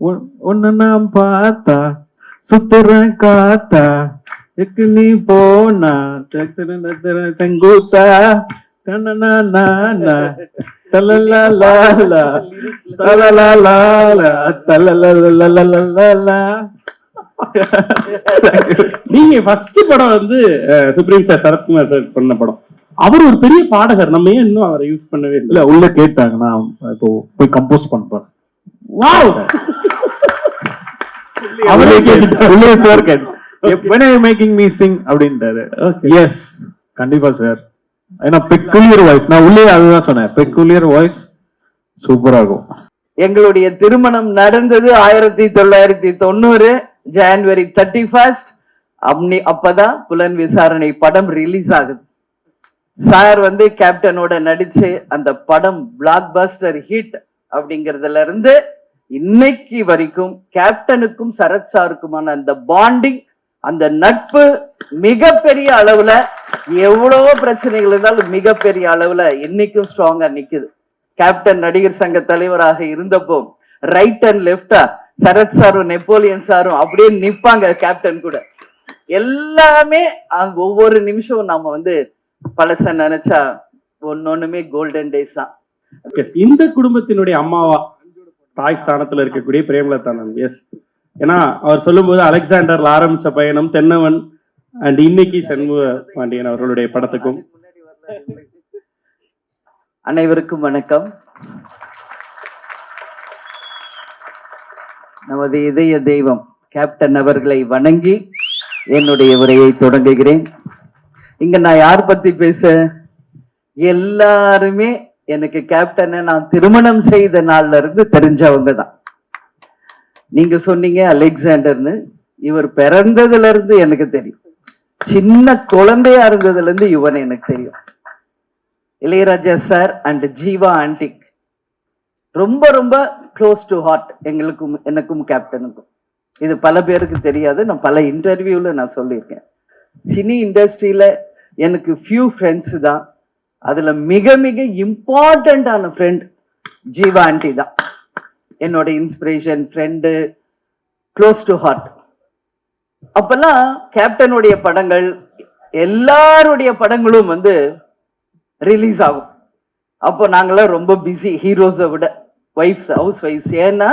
உன்- உன்னை நான் பார்த்தா சுத்துறேன் காத்தா எக்கு நீ போனா தெங்கூத்தா தனனா தலலலாலா தலலலாலா தலலலலலலலா நீங்க ஃபர்ஸ்ட் படம் வந்து சுப்ரீம் சார் சரத்குமார் சார் பண்ண படம் அவர் ஒரு பெரிய பாடகர் நம்ம ஏன் இன்னும் அவரை யூஸ் பண்ணவே இல்லை இல்ல உள்ள கேட்டாங்க நான் இப்போ போய் கம்போஸ் பண்றேன் வாவ் அவரே கேட்டாரு உள்ளே சார் கேட்டு. When are you making me sing அப்படின்ட்டாரு Okay. எஸ் கண்டிப்பா சார் ஏன்னா பெக்குலியர் வாய்ஸ் நான் உள்ளே அதுதான் சொன்னேன். பெக்குலியர் வாய்ஸ் சூப்பரா இருக்கும் எங்களுடைய திருமணம் நடந்தது ஆயிரத்தி தொள்ளாயிரத்தி தொண்ணூறு ஜனவரி தேர்ட்டி ஃபர்ஸ்ட் அப்படி அப்பதான் புலன் விசாரணை படம் ரிலீஸ் ஆகுது. சார் வந்து கேப்டனோட நடிச்சு அந்த படம் பிளாக் பஸ்டர் ஹிட் அப்படிங்கறதுல இருந்து இன்னைக்கு வரைக்கும் கேப்டனுக்கும் சரத் சாருக்குமான அந்த பாண்டிங் அந்த நட்பு மிகப்பெரிய அளவுல எவ்வளவோ பிரச்சனைகள் இருந்தாலும் மிகப்பெரிய அளவுல இன்னைக்கும் ஸ்ட்ராங்கா நிக்குது. கேப்டன் நடிகர் சங்க தலைவராக இருந்தப்போ ரைட் அண்ட் லெப்டா சரத் சாரும் நெப்போலியன் சாரும் அப்படியே நிப்பாங்க கேப்டன் கூட. எல்லாமே ஒவ்வொரு நிமிஷமும் நாம வந்து பழச நினைச்சா ஒன்னொண்ணுமே கோல்டன் டேஸ் தான். இந்த குடும்பத்தினுடைய அம்மாவா தாய் ஸ்தானத்துல இருக்கக்கூடிய பிரேமலதானம் எஸ் ஏன்னா அவர் சொல்லும்போது அலெக்சாண்டர்ல ஆரம்பிச்ச பயணம் தென்னவன் அண்ட் இன்னைக்கு சண்முக பாண்டியன் அவர்களுடைய படத்துக்கும். அனைவருக்கும் வணக்கம். நமது இதய தெய்வம் கேப்டன் அவர்களை வணங்கி என்னுடைய உரையை தொடங்குகிறேன். இங்க நான் யார் பத்தி பேச? எல்லாருமே எனக்கு கேப்டனை நான் திருமணம் செய்த நாள்ல இருந்து தெரிஞ்சவங்க தான். நீங்க சொன்னீங்க அலெக்சாண்டர்னு. இவர் பிறந்ததுல இருந்து எனக்கு தெரியும். சின்ன குழந்தையா இருந்ததுல இருந்து இவன் எனக்கு தெரியும். இளையராஜா சார் அண்ட் ஜீவா ஆன்டிக் ரொம்ப ரொம்ப க்ளோஸ் டு ஹார்ட் எங்களுக்கும் எனக்கும் கேப்டனுக்கும் இது பல பேருக்கு தெரியாது. நான் பல இன்டர்வியூல நான் சொல்லியிருக்கேன். சினி இண்டஸ்ட்ரியில எனக்கு ஃபியூ ஃப்ரெண்ட்ஸ் தான். அதுல மிக மிக இம்பார்ட்டண்ட்டான ஃப்ரெண்ட் ஜீவா ஆண்டி தான். என்னோட inspiration friend close to heart அப்பெல்லாம் கேப்டனுடைய படங்கள் எல்லாருடைய படங்களும் வந்து ரிலீஸ் ஆகும். அப்போ நாங்களாம் ரொம்ப பிஸி ஹீரோஸை விட ஒய்ஃப்ஸ் ஹவுஸ் ஒய்ஃப்ஸ் ஏன்னா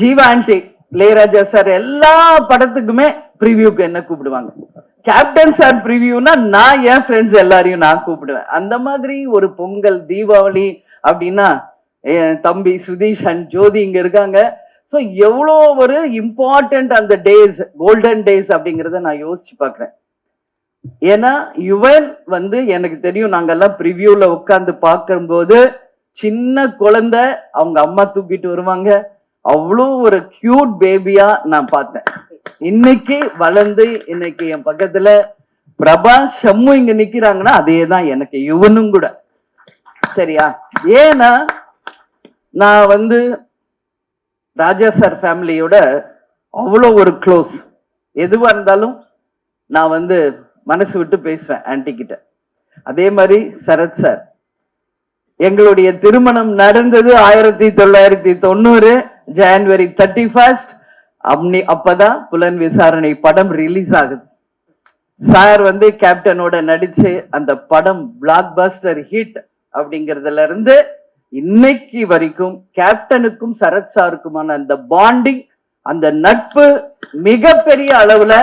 ஜீவா ஆண்டி இளையராஜா சார் எல்லா படத்துக்குமே ப்ரிவியூக்கு என்ன கூப்பிடுவாங்க? கேப்டன்ஸ் அண்ட் ப்ரிவியூனா நான் என் ஃப்ரெண்ட்ஸ் எல்லாரையும் நான் கூப்பிடுவேன். அந்த மாதிரி ஒரு பொங்கல் தீபாவளி அப்படின்னா என் தம்பி சுதீஷ் அண்ட் ஜோதி இங்க இருக்காங்க. ஸோ எவ்வளோ ஒரு இம்பார்ட்டன்ட் அந்த டேஸ் கோல்டன் டேஸ் அப்படிங்கிறத நான் யோசிச்சு பார்க்குறேன். ஏன்னா யுவன் வந்து எனக்கு தெரியும் நாங்கெல்லாம் ப்ரிவியூவில் உட்காந்து பார்க்கும்போது சின்ன குழந்தை அவங்க அம்மா தூக்கிட்டு வருவாங்க. அவ்வளோ ஒரு கியூட் பேபியாக நான் பார்த்தேன். இன்னைக்கு வளர்ந்து இன்னைக்கு என் பக்கத்துல பிரபா ஷம்மு இங்க நிக்கிறாங்கன்னா அதே தான் எனக்கு யுவனும் கூட. சரியா? ஏன்னா நான் வந்து ராஜா சார் ஃபேமிலியோட அவ்வளோ ஒரு க்ளோஸ் எதுவா இருந்தாலும் நான் வந்து மனசு விட்டு பேசுவேன் ஆன்டி கிட்ட. அதே மாதிரி சரத் சார். எங்களுடைய திருமணம் நடந்தது ஆயிரத்தி தொள்ளாயிரத்தி தொண்ணூறு ஜனவரி தேர்ட்டி ஃபர்ஸ்ட் அப்படி அப்பதான் புலன் விசாரணை படம் ரிலீஸ் ஆகுது. சார் வந்து கேப்டனோட நடிச்சு அந்த படம் பிளாக் பஸ்டர் ஹிட் அப்படிங்கறதுல இருந்து இன்னைக்கு வரைக்கும் கேப்டனுக்கும் சரத் சாருக்குமான அந்த பாண்டிங் அந்த நட்பு மிகப்பெரிய அளவுல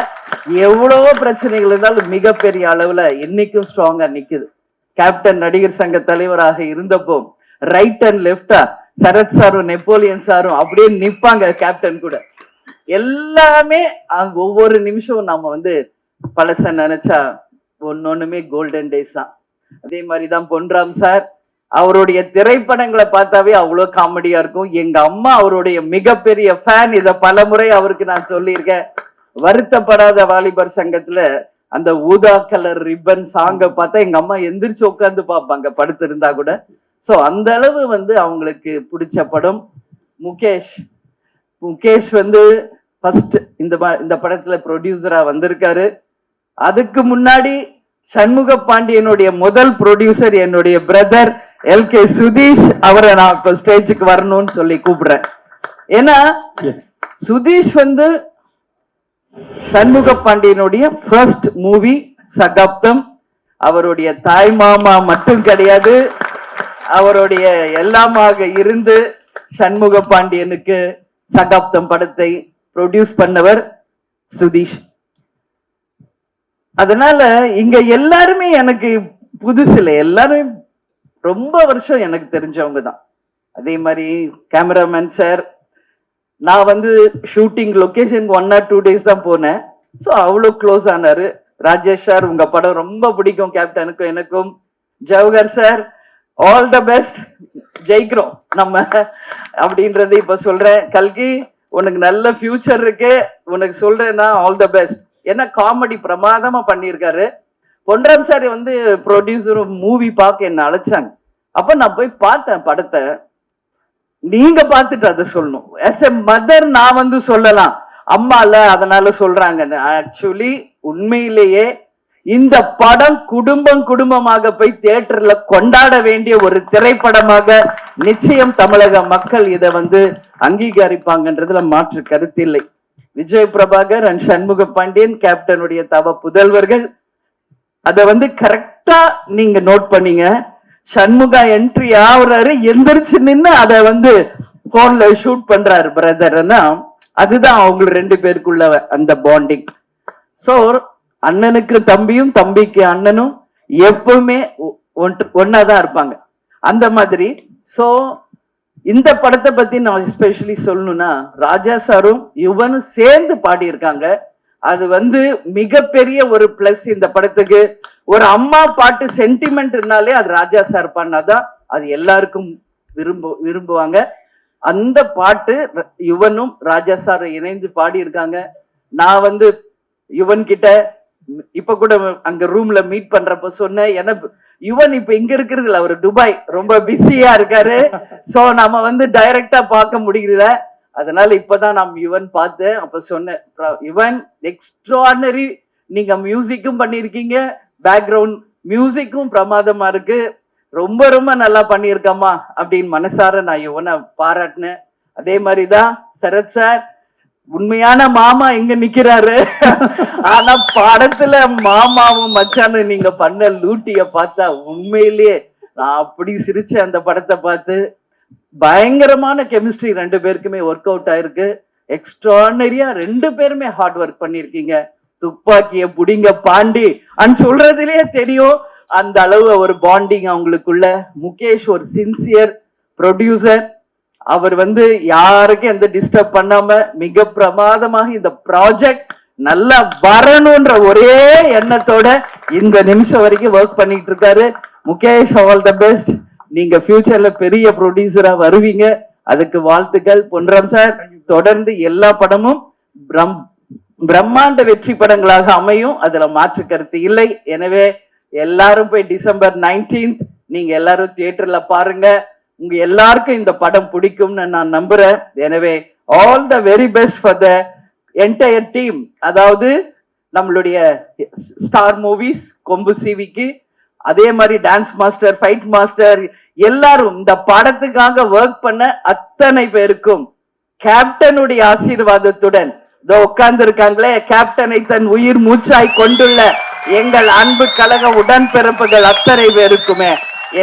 எவ்வளவோ பிரச்சனைகள் இருந்தாலும் மிகப்பெரிய அளவுல இன்னைக்கும் ஸ்ட்ராங்கா நிக்குது. கேப்டன் நடிகர் சங்க தலைவராக இருந்தப்போ ரைட் அண்ட் லெப்டா சரத் சாரும் நெப்போலியன் சாரும் அப்படியே நிப்பாங்க கேப்டன் கூட. எல்லாமே ஒவ்வொரு நிமிஷமும் நாம வந்து பழச நினைச்சா ஒன்னொண்ணுமே கோல்டன் டேஸ் தான். அதே மாதிரிதான் பொன்ராம் சார் அவருடைய திரைப்படங்களை பார்த்தாவே அவ்வளோ காமெடியா இருக்கும். எங்க அம்மா அவருடைய மிகப்பெரிய ஃபேன் இத பலமுறை அவருக்கு நான் சொல்லியிருக்கேன். வருத்தப்படாத வாலிபர் சங்கத்துல அந்த ஊதா கலர் ரிப்பன் சாங்க பார்த்தா எங்க அம்மா எந்திரிச்சு உட்காந்து பார்ப்பாங்க படுத்திருந்தா கூட. சோ அந்த அளவு வந்து அவங்களுக்கு பிடிச்ச படம். முகேஷ் முகேஷ் வந்து ஃபர்ஸ்ட் இந்த இந்த படத்துல ப்ரொடியூசரா வந்திருக்காரு. அதுக்கு முன்னாடி சண்முக பாண்டியனுடைய முதல் ப்ரொடியூசர் என்னுடைய பிரதர் எல் கே சுதீஷ் அவரை நான் இப்ப ஸ்டேஜுக்கு வரணும்னு சொல்லி கூப்பிடுறேன். ஏன்னா சுதீஷ் வந்து சண்முக பாண்டியனுடைய ஃபர்ஸ்ட் மூவி சகாப்தம். அவருடைய தாய் மாமா மட்டும் கிடையாது. அவருடைய எல்லாமாக இருந்து சண்முக பாண்டியனுக்கு சகாப்தம் படத்தை ப்ரொடியூஸ் பண்ணவர் சுதீஷ். அதனால இங்க எல்லாருமே எனக்கு புதுசுல எல்லாருமே ரொம்ப வருஷம் எனக்கு தெரிஞ்சவங்க தான். அதே மாதிரி கேமராமேன் சார் நான் வந்து shooting location one or two days தான் போனேன். ஸோ அவ்வளோ க்ளோஸ் ஆனாரு. ராஜேஷ் சார் உங்க படம் ரொம்ப பிடிக்கும். கேப்டனுக்கும் எனக்கும். Jawahar sir all the best ஜெயிக்கிறோம் நம்ம அப்படின்றத இப்ப சொல்றேன். கல்கி உனக்கு நல்ல ஃபியூச்சர் இருக்கு. உனக்கு சொல்றேன்னா ஆல் த பெஸ்ட் ஏன்னா காமெடி பிரமாதமா பண்ணியிருக்காரு. பொன்ராம் சார் வந்து ப்ரொடியூசர் மூவி பார்க்க என்ன அழைச்சாங்க. அப்ப நான் போய் பார்த்தேன் படத்தை. நீங்க பார்த்துட்டு அதை சொல்லணும். எஸ் எ மதர் நான் வந்து சொல்லலாம். அம்மா இல்ல அதனால சொல்றாங்கன்னு. ஆக்சுவலி உண்மையிலேயே இந்த படம் குடும்பம் குடும்பமாக போய் தியேட்டர்ல கொண்டாட வேண்டிய ஒரு திரைப்படமாக நிச்சயம் தமிழக மக்கள் இதை வந்து அங்கீகரிப்பாங்கன்றதுல மாற்று கருத்து இல்லை. விஜய் பிரபாகர் அண்ட் சண்முக பாண்டியன் கேப்டனுடைய தவ புதல்வர்கள். அதை வந்து கரெக்டா நீங்க நோட் பண்ணீங்க. சண்முகா என்ட்ரி ஆகுறாரு எந்திரிச்சு நின்று அதை வந்து போன்ல ஷூட் பண்றாரு பிரதர்னா அதுதான் அவங்க ரெண்டு பேருக்குள்ள அந்த பாண்டிங் சோ அண்ணனுக்கு தம்பியும் தம்பிக்கு அண்ணனும் எப்பவுமே ஒ- தான் இருப்பாங்க. அந்த மாதிரி ஸோ இந்த படத்தை பத்தி நான் எஸ்பெஷலி சொல்லணும்னா ராஜா சாரும் யுவனும் சேர்ந்து பாடியிருக்காங்க. அது வந்து மிகப்பெரிய ஒரு பிளஸ் இந்த படத்துக்கு. ஒரு அம்மா பாட்டு சென்டிமெண்ட்னாலே அது ராஜா சார் பண்ணாதான் அது எல்லாருக்கும் விரும்பு விரும்புவாங்க. அந்த பாட்டு யுவனும் ராஜா சார் இணைந்து பாடியிருக்காங்க. நான் வந்து யுவன் கிட்ட இப்ப கூட அங்க ரூம்ல மீட் பண்றப்ப சொன்னேன் ஏன்னா யுவன் இப்ப இங்க இருக்கிறது இல்ல அவர் துபாய் ரொம்ப பிஸியா இருக்காரு. சோ நம்ம வந்து டைரக்டா பார்க்க முடியல. அதனால இப்பதான் நான் யுவன் பார்த்தேன். அப்ப சொன்னேன் யுவன் எக்ஸ்ட்ராடனரி நீங்க மியூசிக்கும் பண்ணிருக்கீங்க பேக்ரவுண்ட் மியூசிக்கும் பிரமாதமா இருக்கு. ரொம்ப ரொம்ப நல்லா பண்ணியிருக்கம்மா அப்படின்னு மனசார நான் யுவனை பாராட்டினேன். அதே மாதிரிதான் சரத் சார் உண்மையான மாமா எங்க நிக்கிறாரு. ஆனா படத்துல மாமாவும் மச்சானும் நீங்க பண்ண லூட்டிய பார்த்தா உண்மையிலேயே நான் அப்படி சிரிச்சேன் அந்த படத்தை பார்த்து பயங்கரமான கெமிஸ்ட்ரி ரெண்டு பேருக்குமே ஒர்க் அவுட் ஆயிருக்கு. எக்ஸ்ட்ரானரியா ரெண்டு பேருமே ஹார்ட் ஒர்க் பண்ணிருக்கீங்க. துப்பாக்கிய புடிங்க பாண்டி. அண்ட் சொல்றதுலயே தெரியும் அந்த அளவு ஒரு பாண்டிங் அவங்களுக்குள்ள. முகேஷ் ஒரு சின்சியர் ப்ரொடியூசர் அவர் வந்து யாருக்கும் எந்த டிஸ்டர்ப் பண்ணாம மிக பிரமாதமாக இந்த ப்ராஜெக்ட் நல்லா வரணும்ன்ற ஒரே எண்ணத்தோட இந்த நிமிஷம் வரைக்கும் ஒர்க் பண்ணிட்டு இருக்காரு. முகேஷ் ஆல் த பெஸ்ட் நீங்க ஃபியூச்சர்ல பெரிய ப்ரொடியூசரா வருவீங்க. அதுக்கு வாழ்த்துக்கள். பொன்ராம் சார் தொடர்ந்து எல்லா படமும் பிரம் பிரம்மாண்ட வெற்றி படங்களாக அமையும். அதுல மாற்று கருத்து இல்லை. எனவே எல்லாரும் போய் டிசம்பர் 19th நீங்க எல்லாரும் தியேட்டர்ல பாருங்க. உங்க எல்லாருக்கும் இந்த படம் பிடிக்கும்னு நான் நம்புறேன். எனவே all the very best for the entire team அதாவது நம்மளுடைய ஸ்டார் மூவிஸ் கொம்பு சிவிக்கு அதே மாதிரி டான்ஸ் மாஸ்டர் ஃபைட் மாஸ்டர் எல்லாரும் இந்த படத்துக்காக ஒர்க் பண்ண அத்தனை பேருக்கும் கேப்டனுடைய ஆசீர்வாதத்துடன் இதோ உட்கார்ந்து இருக்காங்களே கேப்டனை தன் உயிர் மூச்சாய் கொண்டுள்ள எங்கள் அன்பு கழக உடன்பிறப்புகள் அத்தனை பேருக்குமே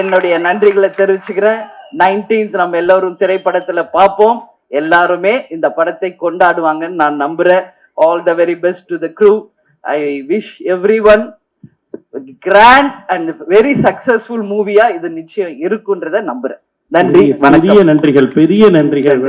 என்னுடைய நன்றிகளை தெரிவிச்சுக்கிறேன். 19th நம்ம எல்லோரும் திரைப்படத்துல பார்ப்போம். எல்லாருமே இந்த படத்தை கொண்டாடுவாங்கன்னு நான் நம்புறேன். All the very best to the crew I wish everyone grand and very successful மூவியா இது நிச்சயம் இருக்குன்றத நம்புறேன். நன்றி பெரிய நன்றிகள் பெரிய நன்றிகள்.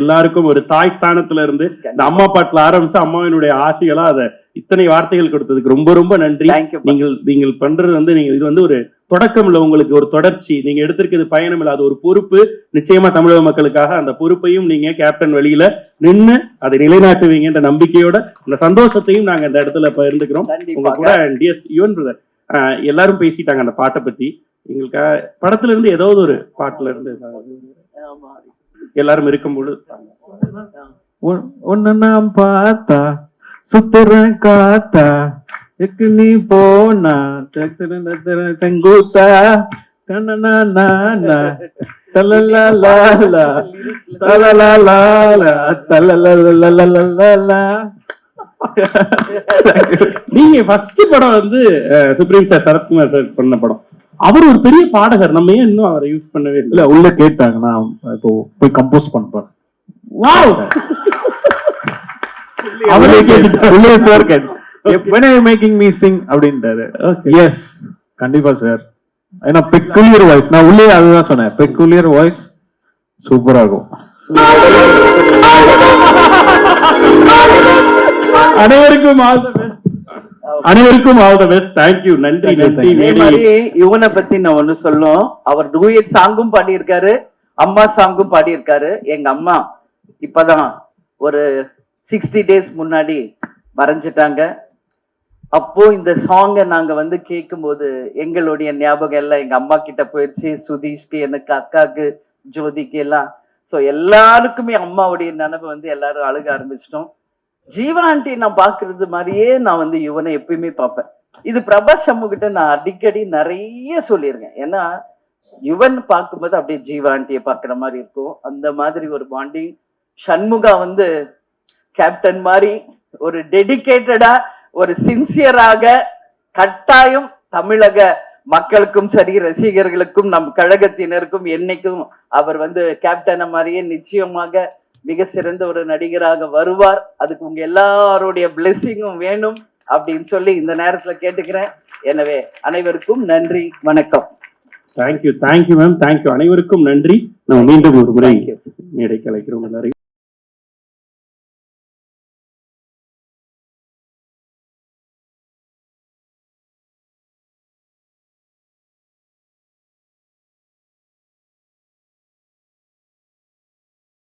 எல்லாருக்கும் ஒரு தாய் ஸ்தானத்துல இருந்து இந்த அம்மா பாட்டுல ஆரம்பிச்சு அம்மாவினுடைய ஆசைகளா அத இத்தனை வார்த்தைகள் கொடுத்ததுக்கு ரொம்ப ரொம்ப நன்றி. நீங்கள் நீங்கள் பண்றது வந்து நீங்க இது வந்து ஒரு தொடக்கம் இல்ல உங்களுக்கு ஒரு தொடர்ச்சி. நீங்க எடுத்திருக்கிறது பயணம் இல்ல அது ஒரு பொறுப்பு. நிச்சயமா தமிழக மக்களுக்காக அந்த பொறுப்பையும் நீங்க கேப்டன் வழியில நின்னு அதை நிலைநாட்டுவீங்கன்ற நம்பிக்கையோட அந்த சந்தோஷத்தையும் நாங்க இந்த இடத்துல பகிர்ந்துக்கிறோம். உங்க கூட டிஎஸ் யுவன் பிரதர் எல்லாரும் பேசிட்டாங்க அந்த பாட்டை பத்தி. எங்களுக்காக படத்துல இருந்து ஏதாவது ஒரு பாட்டுல இருந்து. எல்லாரும் இருக்கும்போது உன்னை நான் பார்த்தா சுத்துறேன் காத்தா எக்கு நீ போனா தெங்கூத்தா தன்னனா நானா தலலலலா, தலலலலா, தலலலலலலலா. நீங்க ஃபர்ஸ்ட் படம் வந்து சுப்ரீம் சார் சரத்குமார் சார் பண்ண படம் அவர் ஒரு பெரிய பாடகர். நம்ம ஏன் இன்னும் அவரை யூஸ் பண்ணவே இல்லை? உள்ள கேட்டாங்க நான் இப்போ போய் கம்போஸ் பண்றேன் வாவ் அவரே கேட்டு உள்ளே சார் கேட்டு when are you making me sing? அப்படின்ட்டாரு. எஸ் கண்டிப்பா சார் ஏன்னா பெக்குலியர் வாய்ஸ் நான் உள்ளே அதுதான் சொன்னேன். பெக்குலியர் வாய்ஸ் சூப்பரா இருக்கும் அனைவருக்கும் ஆல் அனைவருக்கும் ஆல் த பெஸ்ட். தேங்க்யூ நன்றி நன்றி மாதிரி இவனை பத்தி நான் ஒண்ணு சொல்லும். அவர் டூயட் சாங்கும் பாடியிருக்காரு அம்மா சாங்கும் பாடியிருக்காரு. எங்க அம்மா இப்பதான் ஒரு சிக்ஸ்டி டேஸ் முன்னாடி மறைஞ்சிட்டாங்க. அப்போ இந்த சாங்கை நாங்க வந்து கேட்கும்போது எங்களுடைய ஞாபகம் எல்லாம் எங்க அம்மா கிட்ட போயிடுச்சு சுதீஷ்க்கு எனக்கு அக்காக்கு ஜோதிக்கு எல்லாம். ஸோ எல்லாருக்குமே அம்மாவுடைய நினைவு வந்து எல்லாரும் அழுக ஆரம்பிச்சிட்டோம். ஜீவா ஆண்டி நான் பாக்குறது மாதிரியே நான் வந்து இவனை எப்பயுமே பார்ப்பேன். இது பிரபாஸ் சண்முகிட்ட நான் அடிக்கடி நிறைய சொல்லியிருக்கேன். ஏன்னா யுவன் பார்க்கும்போது அப்படியே ஜீவா ஆண்டியை பார்க்குற மாதிரி இருக்கும். அந்த மாதிரி ஒரு பாண்டிங். சண்முகா வந்து கேப்டன் மாதிரி ஒரு டெடிக்கேட்டடா ஒரு சின்சியராக கட்டாயம் தமிழக மக்களுக்கும் சரி ரசிகர்களுக்கும் நம் கழகத்தினருக்கும் என்னைக்கும் அவர் வந்து கேப்டனை மாதிரியே நிச்சயமாக மிக சிறந்த ஒரு நடிகராக வருவார். அதுக்கு உங்க எல்லாருடைய பிளெஸ்ஸிங்கும் வேணும் அப்படின்னு சொல்லி இந்த நேரத்துல கேட்டுக்கிறேன். எனவே அனைவருக்கும் நன்றி வணக்கம். தேங்க்யூ தேங்க்யூ மேம் தேங்க்யூ அனைவருக்கும் நன்றி. நம்ம மீண்டும் ஒரு முறை. மேடை கலைக்கிறோம் எல்லாரையும்.